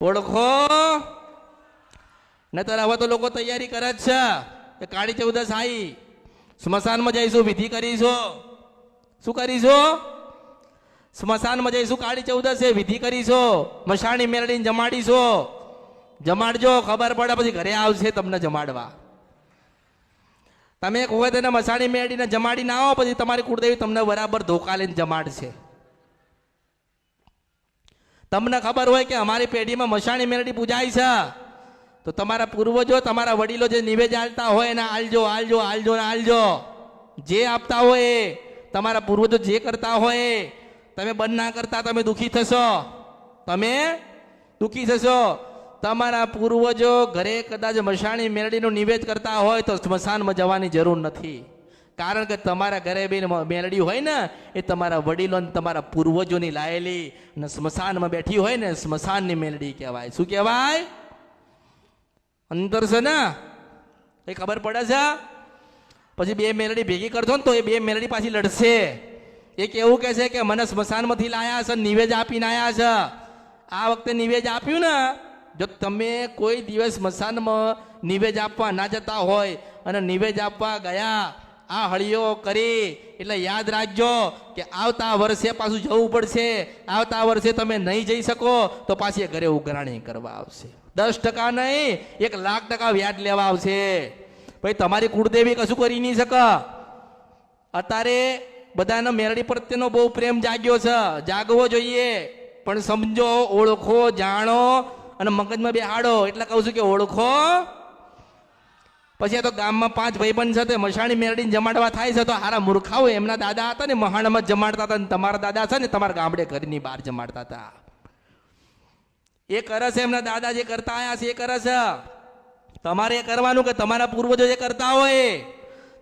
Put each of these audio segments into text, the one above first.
ઓળખો? નતર હવે તો લોકો તૈયારી કરે જ છે કે કાળી ચૌદસ આવી સ્મશાનમાં જઈશું, વિધિ કરીશું. શું કરીશું? સ્મશાનમાં જઈશું, કાળી ચૌદસે વિધિ કરીશું. મશાણી મેળવીને જમાડીશું. જમાડજો, ખબર પડે, પછી ઘરે આવશે તમને જમાડવા. તમે એક વખત એને મસાણી મેળીને જમાડી ના આવો, પછી તમારી કુળદેવી તમને બરાબર ધોકા લઈને જમાડશે. તમને ખબર હોય કે અમારી પેઢીમાં મશાણી મેળડી પૂજાય છે. તો તમારા પૂર્વજો, તમારા વડીલો જે નિવેદ આલતા હોય એને આલજો આલજો આલજો ને આલજો. જે આપતા હોય તમારા પૂર્વજો જે કરતા હોય તમે બંધ ના કરતા તમે દુઃખી થશો. તમે દુઃખી થશો. તમારા પૂર્વજો ઘરે કદાચ મશાણી મેલડીનું નિવેદ કરતા હોય તો સ્મશાનમાં જવાની જરૂર નથી. કારણ કે તમારા ઘરે બેન મેલડી હોય ને, એ તમારા વડીલો તમારા પૂર્વજોની લાયેલી અને સ્મશાનમાં બેઠી હોય ને, સ્મશાનની મેલડી કહેવાય. શું કહેવાય? અંતર છે ને? એ ખબર પડે છે? પછી બે મેલડી ભેગી કરશો ને તો એ બે મેલડી પાછી લડશે. એક એવું કહે છે કે મને સ્મશાનમાંથી લાયા છે, નિવેદ આપીને આયા છે. આ વખતે નિવેદ આપ્યું ને, જો તમે કોઈ દિવસ સ્મશાનમાં નિવેદ આપવા ના જતા હોય અને નિવેદ આપવા ગયા આ હળીઓ કરી, એટલે યાદ રાખજો કે આવતા વર્ષે પાછું જવું પડશે. આવતા વર્ષે તમે નહીં જઈ શકો, તો પાછી ઘરે ઉઘરાણી કરવા આવશે. દસ ટકા નહીં, એક લાખ ટકા વ્યાજ લેવા આવશે. ભાઈ, તમારી કુળદેવી કશું કરી નહીં શકે. અત્યારે બધાના મેરડી પ્રત્યેનો બહુ પ્રેમ જાગ્યો છે. જાગવો જોઈએ. પણ સમજો, ઓળખો, જાણો અને મગજમાં બેહાડો. એટલે કહું છું કે ઓળખો પછી આ તો ગામમાં પાંચ ભાઈબંધ છે મશાણી મેરડીને જમાડવા થાય છે, તો હારા મૂર્ખાઓ એમના દાદા હતા ને, મહાણમાં જમાડતા હતા ને, તમારા દાદા છે ને, તમારા ગામડે ઘરની બહાર જમાડતા હતા. એ કરે છે એમના દાદા જે કરતા આવ્યા છે, એ કરે છે. તમારે એ કરવાનું કે તમારા પૂર્વજો જે કરતા હોય?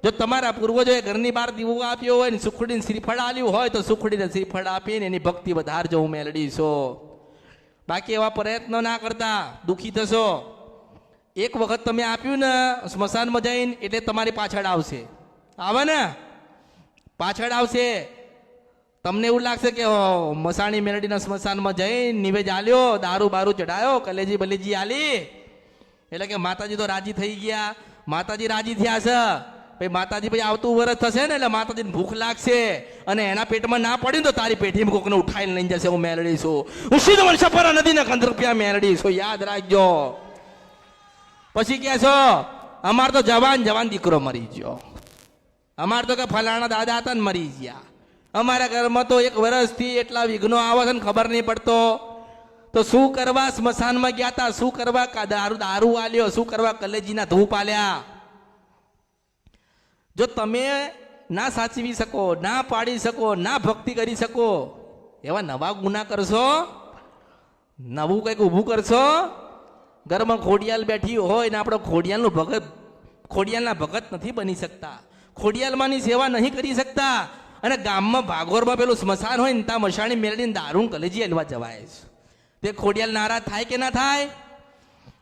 જો તમારા પૂર્વજોએ ઘરની બહાર દીવો આપ્યો હોય ને, સુખડીને શ્રીફળ આલ્યું હોય, તો સુખડીને શ્રીફળ આપીને એની ભક્તિ વધારજો, હું મેલડી બાકી એવા પ્રયત્નો ના કરતા, દુઃખી થશો. એક વખત તમે આપ્યું ને સ્મશાનમાં જઈને, એટલે તમારી પાછળ આવશે. આવે ને? પાછળ આવશે. તમને એવું લાગશે કે મસાણી મેલડીના સ્મશાનમાં જઈને નિવેદ આલ્યો, દારૂ બારૂ ચઢાયો, કલેજી બલેજી આલી. એટલે કે માતાજી તો રાજી થઈ ગયા. માતાજી રાજી થયા છે. ભાઈ, માતાજી ભાઈ, આવતું વરસ થશે ને, એટલે માતાજીને ભૂખ લાગશે. અને એના પેટમાં ના પડ્યું તો તારી પેટીમાં કોકને ઉઠાઈને લઈને જશે. હું મેલડી છું. હું સીધ વર્ષપરા નદીના કંદ રૂપિયા મેલડી છું. યાદ રાખજો. પછી કહે છો, અમાર તો જવાન જવાન દીકરો મરી ગયો. અમાર તો કે ફલાણા દાદા હતા ને મરી ગયા. અમારા ઘરમાં તો એક વર્ષથી એટલા વિઘ્નો આવે છે ને ખબર નહીં પડતો. તો શું કરવા સ્મશાનમાં ગયા હતા શું કરવા દારૂ દારૂ આલ્યો? શું કરવા કલેજીના ધૂપ આલ્યા? જો તમે ના સાચવી શકો, ના પાડી શકો, ના ભક્તિ કરી શકો, એવા નવા ગુના કરશો? નવું કંઈક ઊભું કરશો? ઘરમાં ખોડિયાલ બેઠી હોય ને આપણો ખોડિયાલનું ભગત, ખોડિયાલના ભગત નથી બની શકતા. ખોડિયાલમાંની સેવા નહીં કરી શકતા. અને ગામમાં ભાગોરમાં પેલું સ્મશાન હોય ને ત્યાં મશાણી મેળવીને દારૂણ કલેજી હલવા જવાય છે. તે ખોડિયાલ નારાજ થાય કે ના થાય?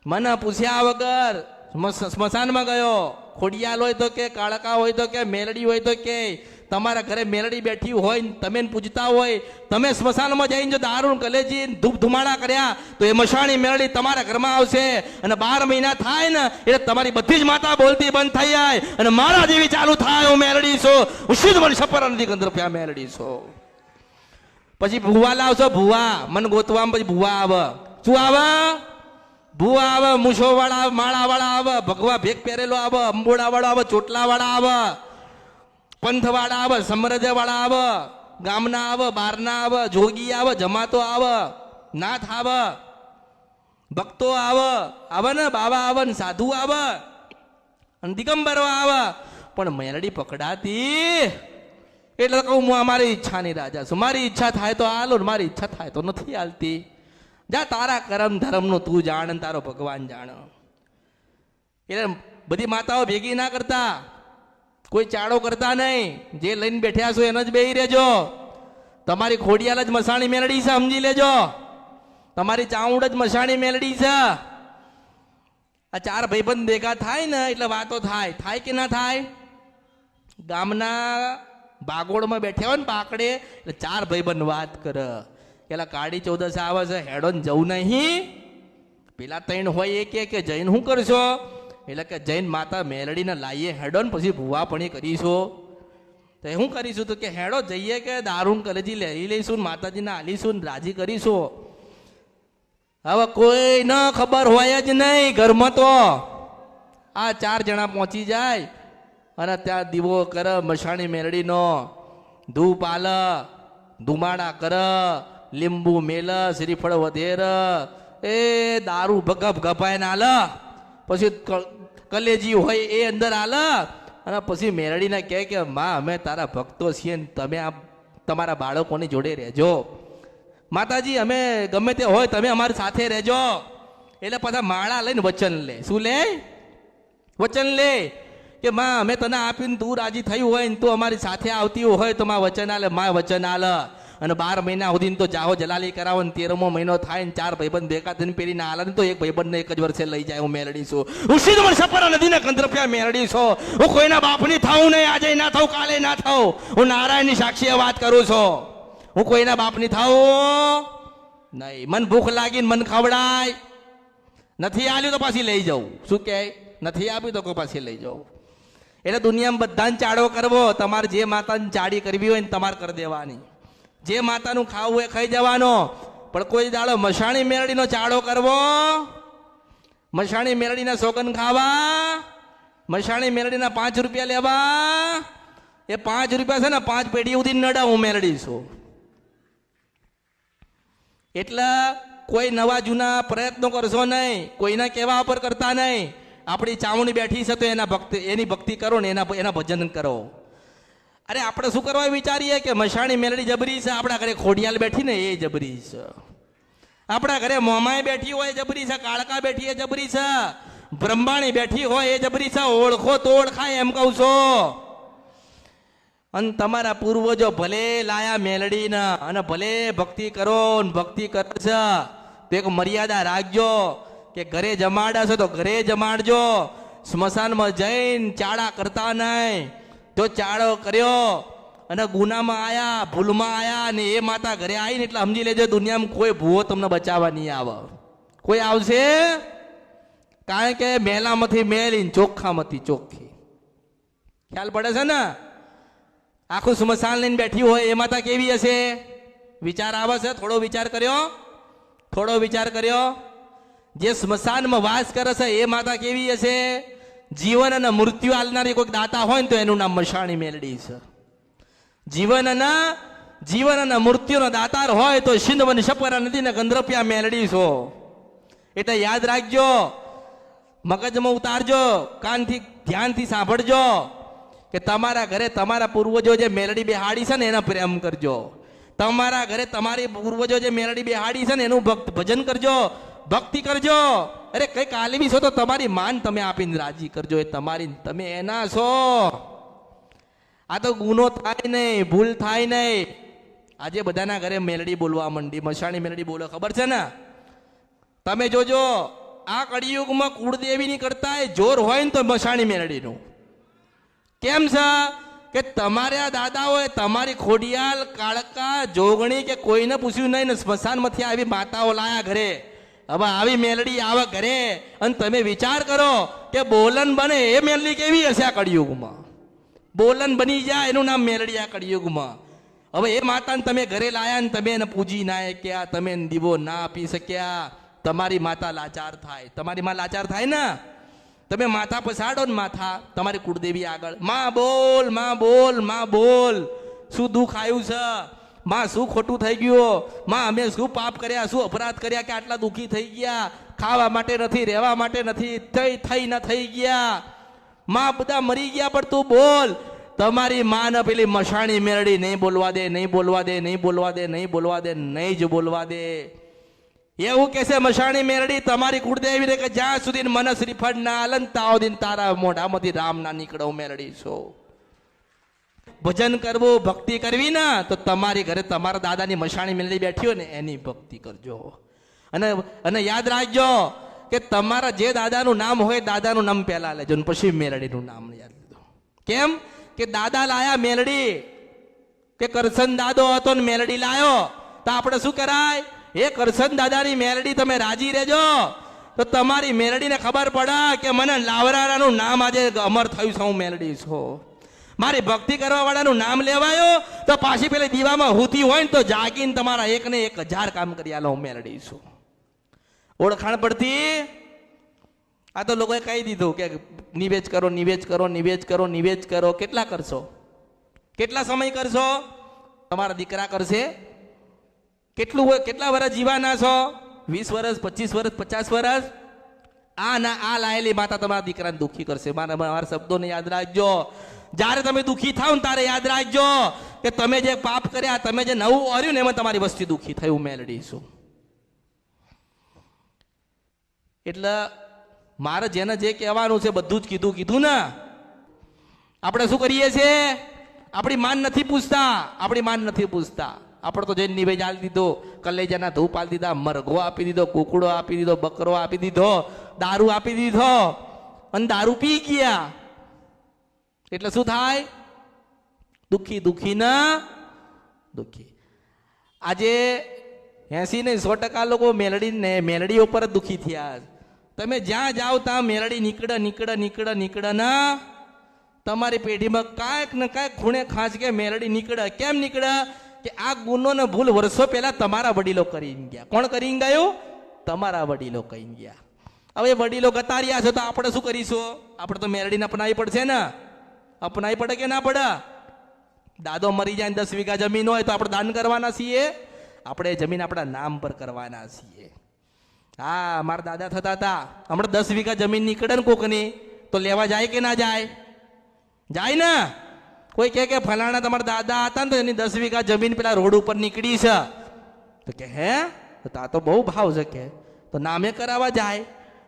મને પૂછ્યા વગર સ્મશ- સ્મશાનમાં ગયો. ખોડિયાલ હોય તો કે કાળકા હોય તો કે મેલડી હોય તો કે તમારા ઘરે મેલડી બેઠી હોય તમે પૂજતા હોય, તમે સ્મશાનમાં જઈને જો દારૂણ કલેજી ધૂપ ધુમાડા કર્યા, તો એ મશાણી મેલડી તમારા ઘરમાં આવશે. અને બાર મહિના થાય ને, એટલે તમારી બધી જ માતા બોલતી બંધ થઈ જાય. અને મારા જેવી ચાલુ થાય હું મેલડી છું. હું સિદ્ધ મને સફર નથી ગંધર્પ્યા મેલડી છું. પછી ભૂવા લાવશો, ભૂવા. મને ગોતવા પછી ભૂવા આવે. શું આવે? ભૂવા આવે મૂછો વાળા માળા વાળા આવે, ભગવા ભેગ પહેરેલો આવે અંબોડા વાળો આવે ચોટલા વાળા આવે. પંથ વાળા આવે, સમરજવાળા આવે, ગામના આવે, બારના આવે, જોગી આવે, જમાતો આવે, નાથ આવે, ભક્તો આવે આવે ને, બાવા આવે ને, સાધુ આવે અને દિગંબરો આવે. પણ મેરડી પકડાતી. એટલે કહું હું અમારી ઈચ્છાની રાજા છું. મારી ઈચ્છા થાય તો હાલો મારી ઈચ્છા થાય તો નથી હાલતી. જા, તારા કરમ ધર્મનું તું જાણ તારો ભગવાન જાણ. એટલે બધી માતાઓ ભેગી ના કરતા. કોઈ ચાળો કરતા નહીં. જે લઈને બેઠ્યા છો એને જ બેહી રહેજો. તમારી ખોડિયાલ જ મસાણી મેલડી છે, સમજી લેજો. તમારી ચાઉંડ જ મસાણી મેલડી છે. આ ચાર ભાઈબંધ ભેગા થાય ને એટલે વાતો થાય. થાય કે ના થાય? ગામના બાગોળમાં બેઠ્યા હોય ને પાકડે એટલે ચાર ભાઈબંધ વાત કરે. પેલા કાળી ચૌદસ આવે છે, હેડો ને જવું નહીં. પેલા ત્રણ હોય એ કે જૈન શું કરશો? એટલે કે જૈન માતા મેલડીને લાવીએ હેડો ને પછી ભૂવાપણી કરીશું. તો શું કરીશું તો કે હેડો જઈએ કે દારૂણ કલેજી લઈ લઈશું માતાજીને આલીશું રાજી કરીશું. હવે કોઈ ન ખબર હોય જ નહીં ઘરમાં તો. આ ચાર જણા પહોંચી જાય અને ત્યાં દીવો કર, મસાણી મેરડીનો ધૂપ આલ, ધુમાડા કર, લીંબુ મેલ, શ્રીફળ વધેર. એ દારૂ ભગપ ગપાય ને આલ. પછી કલેજી હોય એ અંદર આલ. અને પછી મેરડીને કહે કે, માં, અમે તારા ભક્તો છીએ ને તમે આ તમારા બાળકોની જોડે રહેજો. માતાજી, અમે ગમે તે હોય તમે અમારી સાથે રહેજો. એટલે પાછા માળા લઈને વચન લે. શું લે? વચન લે કે, માં, અમે તને આપીને તું રાજી થયું હોય ને તું અમારી સાથે આવતી હોય તો માં વચન આલે, માં વચન આલ. અને બાર મહિના સુધી તો જાહો જલાલી કરાવો ને તેરમો મહિનો થાય ને ચાર ભાઈબંધ ભેગા થઈને પેલી ના હાલે તો એક ભાઈબંધને એક જ વર્ષે લઈ જાય, હું મેળડીશું હું સીધ મને ને નદીને મેળડી મેળડીશો હું કોઈના બાપની થાઉં નહીં, આજે ના થાઉં, કાલે ના થાઉં. હું નારાયણની સાક્ષીએ વાત કરું છું. હું કોઈના બાપની થાઉં? નહીં. મન ભૂખ લાગીને મન ખવડાય. નથી આવ્યું તો પાછી લઈ જાઉં. શું કહે? નથી આપ્યું તો પાછી લઈ જાઉં. એટલે દુનિયામાં બધાને ચાડો કરવો, તમારે જે માતાની ચાડી કરવી હોય ને તમારે કરી દેવાની. જે માતાનું ખાવું એ ખાઈ જવાનો. પણ કોઈ દાડો મસાણી મેરડીનો ચાડો કરવો? મસાણી મેરડીના સોગન ખાવા? મસાણી મેરડીના પાંચ રૂપિયા લેવા? એ પાંચ રૂપિયા છે ને, પાંચ પેઢી સુધી નડા હું મેરડીશું એટલે કોઈ નવા જૂના પ્રયત્નો કરશો નહીં, કોઈના કહેવા પર કરતા નહીં. આપણી ચાવણી બેઠી છે તો એના ભક્તિ, એની ભક્તિ કરો ને એના એના ભજન કરો. અરે આપણે શું કરવા વિચારીએ કે મશાણી મેલડી જબરી છે, આપણા ઘરે ખોડિયાલ બેઠી ને એ જબરી છે. આપણા ઘરે મોમાએ બેઠી હોય જબરી છે, કાળકા બેઠી એ જબરી છે, બ્રહ્માણી બેઠી હોય એ જબરી છે, ઓળખો તો ઓળખાય એમ કહું છો. અને તમારા પૂર્વજો ભલે લાયા મેલડીને અને ભલે ભક્તિ કરો ભક્તિ કરો છે, તો એક મર્યાદા રાખજો કે ઘરે જમાડા છો તો ઘરે જમાડજો. સ્મશાનમાં જઈને ચાળા કરતા નહીં. તો ચાળો કર્યો અને ગુનામાં આયા, ભૂલમાં આયા ને એ માતા ઘરે આવીને એટલે સમજી લેજો દુનિયામાં કોઈ ભૂવો તમને બચાવવા નહીં આવે. કોઈ આવશે? કારણ કે મેલામાંથી મેલીને ચોખ્ખામાંથી ચોખ્ખી. ખ્યાલ પડે છે ને? આખું સ્મશાન લઈને બેઠી હોય એ માતા કેવી હશે? વિચાર આવે છે? થોડો વિચાર કર્યો? થોડો વિચાર કર્યો? જે સ્મશાનમાં વાસ કરે છે એ માતા કેવી હશે? જીવન અને મૃત્યુ આલનારી કોઈક દાતા હોય ને તો એનું નામ મશાણી મેલડી છે જીવન અને જીવન અને મૃત્યુનો દાતાર હોય તો સિંધવન સપરા નદીને ગંદ્રપ્યા મેલડી છો એટલે યાદ રાખજો, મગજમાં ઉતારજો, કાનથી, ધ્યાનથી સાંભળજો કે તમારા ઘરે તમારા પૂર્વજો જે મેલડી બેહાડી છે ને એના પ્રેમ કરજો. તમારા ઘરે તમારી પૂર્વજો જે મેલડી બેહાડી છે ને એનું ભક્ત ભજન કરજો, ભક્તિ કરજો. અરે કંઈક આલમી છો તો તમારી માન તમે આપીને રાજી કરજો. એ તમારી તમે એના છો. આ તો ગુનો થાય નહીં, ભૂલ થાય નહીં. આજે બધાના ઘરે મેલડી બોલવા માંડી. મસાણી મેલડી બોલો, ખબર છે ને? તમે જોજો, આ કળિયુગમાં કુળદેવીની કરતા જોર હોય ને તો મસાણી મેલડીનું. કેમ છે? કે તમારા દાદાઓએ તમારી ખોડિયાલ, કાળકા, જોગણી કે કોઈને પૂછ્યું નહીં ને સ્મશાનમાંથી આવી માતાઓ લાયા ઘરે. હવે આવી મેલડી આવે ઘરે અને તમે વિચાર કરો કે બોલન બને એ મેલડી કેવી હશે આ કળિયુગમાં? બોલન બની જાય એનું નામ મેલડી આ કળિયુગમાં. હવે એ માતાને તમે ઘરે લાયા ને તમે એને પૂજી ના શક્યા, તમે દીવો ના આપી શક્યા. તમારી માતા લાચાર થાય. તમારી માં લાચાર થાય ને? તમે માથા પછાડો ને માથા. તમારી કુળદેવી આગળ. માં બોલમાં બોલમાં બોલ. શું દુઃખ આવ્યું છે? માં શું ખોટું થઈ ગયું? માં, અમે શું પાપ કર્યા, શું અપરાધ કર્યા કે આટલા દુઃખી થઈ ગયા? ખાવા માટે નથી, રહેવા માટે નથી, થઈ થઈ ન થઈ ગયા. માં બધા મરી ગયા, પણ તું બોલ. તમારી માં ને પેલી મશાણી મેરડી, નહીં બોલવા દે, નહીં બોલવા દે, નહીં બોલવા દે, નહીં બોલવા દે, નહીં જ બોલવા દે. એવું કે છે મશાણી મેરડી, તમારી કુળદેવી ને કે જ્યાં સુધી મને શ્રીફળ ના આલન તાવ દિન તારા મોઢામાંથી રામ ના નીકળો મેરડી છો. ભજન કરવું, ભક્તિ કરવી ના, તો તમારી ઘરે તમારા દાદાની મશાણી મેળવી બેઠી હોય ને, એની ભક્તિ કરજો. અને અને યાદ રાખજો કે તમારા જે દાદાનું નામ હોય, દાદાનું નામ પહેલા લેજો ને પછી મેરડીનું નામ યાદ લેજો કેમ? કે દાદા લાયા મેલડી. કે કરસન દાદો હતો ને મેલડી લાયો. તો આપણે શું કરાય? એ કરસન દાદાની મેલડી તમે રાજી રહેજો. તો તમારી મેલડીને ખબર પડે કે મને લાવરારાનું નામ આજે અમર થયું છે, હું મેલડી છું. મારી ભક્તિ કરવા વાળાનું નામ લેવાયો? તો પાછી પેલી દીવામાં હુતી હોય ને તો જાગીને તમારા એક ને એક હજાર કામ કરી આલો, હું મેલડી છું. ઓળખાણ પડતી? આ તો લોકોએ કહી દીધું કે નિવેજ કરો નિવેજ કરો નિવેજ કરો નિવેજ કરો. કેટલા કરશો? કેટલા સમય કરશો? તમારા દીકરા કરશે? કેટલું હોય? કેટલા વર્ષ જીવાના છો? વીસ વર્ષ પચીસ વર્ષ પચાસ વર્ષ આ ના, આ લાયેલી માતા તમારા દીકરાને દુઃખી કરશે. મારા મારા શબ્દોને યાદ રાખજો. જ્યારે તમે દુઃખી થાવ ને ત્યારે યાદ રાખજો કે તમે જે પાપ કર્યા, તમે જે નવું ઓર્યું ને એમાં તમારી વસ્તી દુઃખી થયું મેલડીશું એટલે મારે જેને જે કહેવાનું છે બધું જ કીધું કીધું ને. આપણે શું કરીએ છીએ? આપણી માન નથી પૂછતા, આપણી માન નથી પૂછતા. આપણે તો જઈને નિવેજ આલી દીધો, કલેજાના ધૂપ આલી દીધા, મરઘો આપી દીધો, કુકડો આપી દીધો, બકરો આપી દીધો, દારૂ આપી દીધો, અને દારૂ પી ગયા. એટલે શું થાય? દુઃખી દુઃખી ના દુઃખી. આજે એસી ને સો ટકા લોકો મેલડી ને મેલડી ઉપર જ દુઃખી થયા તમે જ્યાં જાઓ ત્યાં મેલડી નીકળે નીકળે નીકળે નીકળે ના તમારી પેઢીમાં કાંઈક ને કાંઈક ખૂણે ખાંચ કે મેલડી નીકળે. કેમ નીકળે? કે આ ગુનો ને ભૂલ વર્ષો પહેલા તમારા વડીલો કરીને ગયા. કોણ કરીને ગયું? તમારા વડીલો કહીને ગયા. હવે વડીલો ગતાર્યા છે તો આપણે શું કરીશું? આપણે તો મેલડીને અપનાવી પડશે ને. અપનાવી પડે કે ના પડે? દાદો મરી જાય દસ વીઘા જમીન હોય તો આપણે દાન કરવાના છીએ? આપણે જમીન આપણા નામ પર કરવાના છીએ. હા, મારા દાદા થતા હતા. હમણાં દસ વીઘા જમીન નીકળે ને કોકની, તો લેવા જાય કે ના જાય? જાય ને. કોઈ કહે કે ફલાણા તમારા દાદા હતા ને તો એની દસ વીઘા જમીન પેલા રોડ ઉપર નીકળી છે. તો કે હે? તો તો બહુ ભાવ છે કે. તો નામે કરાવવા જાય.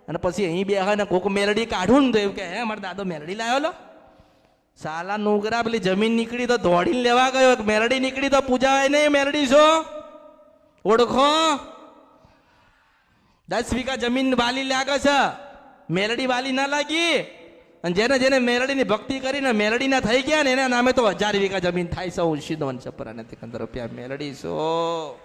અને પછી અહીં બે ને કોક મેલડી કાઢું ને તો એવું કે, હે, મારા દાદો મેલડી લાવ્યો સાલા નોકરા પેલી જમીન નીકળી તો દોડીને લેવા ગયો મેરડી નીકળી તો પૂજાય નહીં મેરડી છો ઓળખો? દસ વીઘા જમીન વાલી લાગે છે. મેરડી વાલી ના લાગી. અને જેને જેને મેરડીની ભક્તિ કરીને મેરડીના થઈ ગયા ને એના નામે તો હજાર વીઘા જમીન થાય છે હું સીધો છપરા ને રૂપિયા. મેરડી છો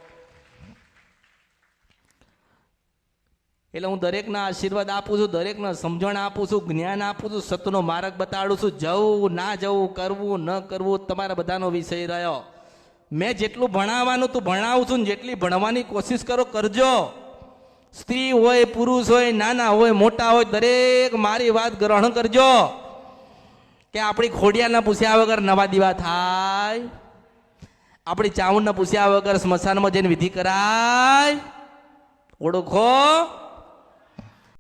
એટલે હું દરેકના આશીર્વાદ આપું છું, દરેકને સમજણ આપું છું, જ્ઞાન આપું છું, સતનો માર્ગ બતાડું છું, જવું ના જવું, કરવું ન કરવું, તમારા બધાનો વિષય રહ્યો. મેં જેટલું ભણાવવાનું તું ભણાવું છું ને જેટલી ભણવાની કોશિશ કરો, કરજો. સ્ત્રી હોય, પુરુષ હોય, નાના હોય, મોટા હોય, દરેક મારી વાત ગ્રહણ કરજો. કે આપણી ખોડિયાના પૂછ્યા વગર નવા દીવા થાય. આપણી ચાઉંડના પૂછ્યા વગર સ્મશાનમાં જઈને વિધિ કરાય. ઓળખો.